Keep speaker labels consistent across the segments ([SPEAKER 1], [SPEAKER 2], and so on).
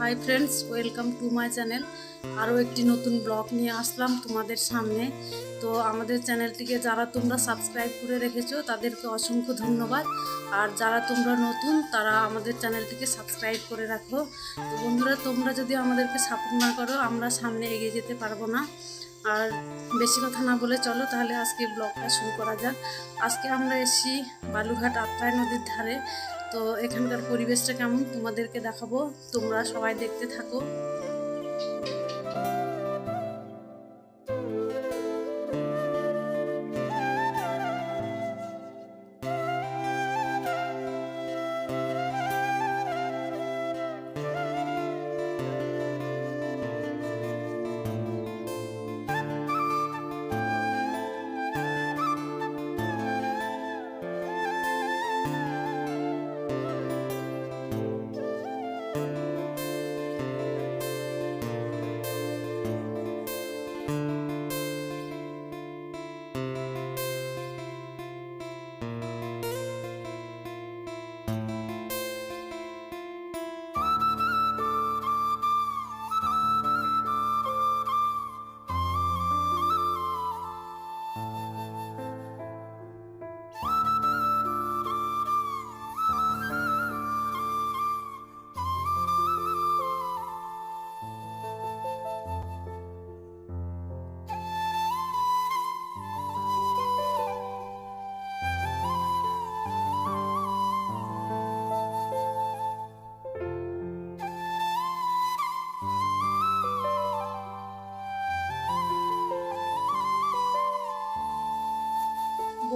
[SPEAKER 1] Hi friends welcome to my channel আরও একটি নতুন ব্লগ নিয়ে আসলাম তোমাদের সামনে। তো আমাদের চ্যানেলটিকে যারা তোমরা সাবস্ক্রাইব করে রেখেছো, তাদেরকে অসংখ্য ধন্যবাদ। আর যারা তোমরা নতুন, তারা আমাদের চ্যানেলটিকে সাবস্ক্রাইব করে রাখো। তো বন্ধুরা, তোমরা যদি আমাদেরকে সাপোর্ট না করো, আমরা সামনে এগিয়ে যেতে পারব না। আর বেশি কথা না বলে চলো তাহলে আজকে ব্লগটা শুরু করা যাক। আজকে আমরা এসি বালুঘাট আত্রাই নদীর ধারে। তো এখানকার পরিবেশটা কেমন? তোমাদেরকে দেখাবো। তোমরা সবাই দেখতে থাকো।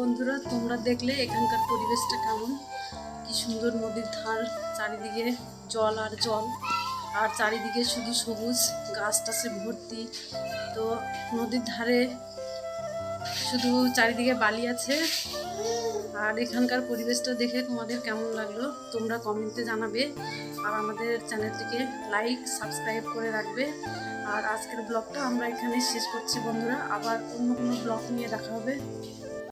[SPEAKER 1] বন্ধুরা, তোমরা দেখলে এখানকার পরিবেশটা কেমন? কি সুন্দর নদীর ধার, চারিদিকে জল আর জল। আর চারিদিকে শুধু সবুজ গাছ টাছে ভর্তি। তো নদীর ধারে শুধু চারিদিকে বালি আছে। আর এখানকার পরিবেশটা দেখে তোমাদের কেমন লাগল, তোমরা কমেন্টে জানাবে। আর আমাদের চ্যানেলটিকে লাইক সাবস্ক্রাইব করে রাখবে। আর আজকের ব্লগটা আমরা এখানে শেষ করছি বন্ধুরা। আবার অন্য কোনো ব্লগ নিয়ে দেখা হবে।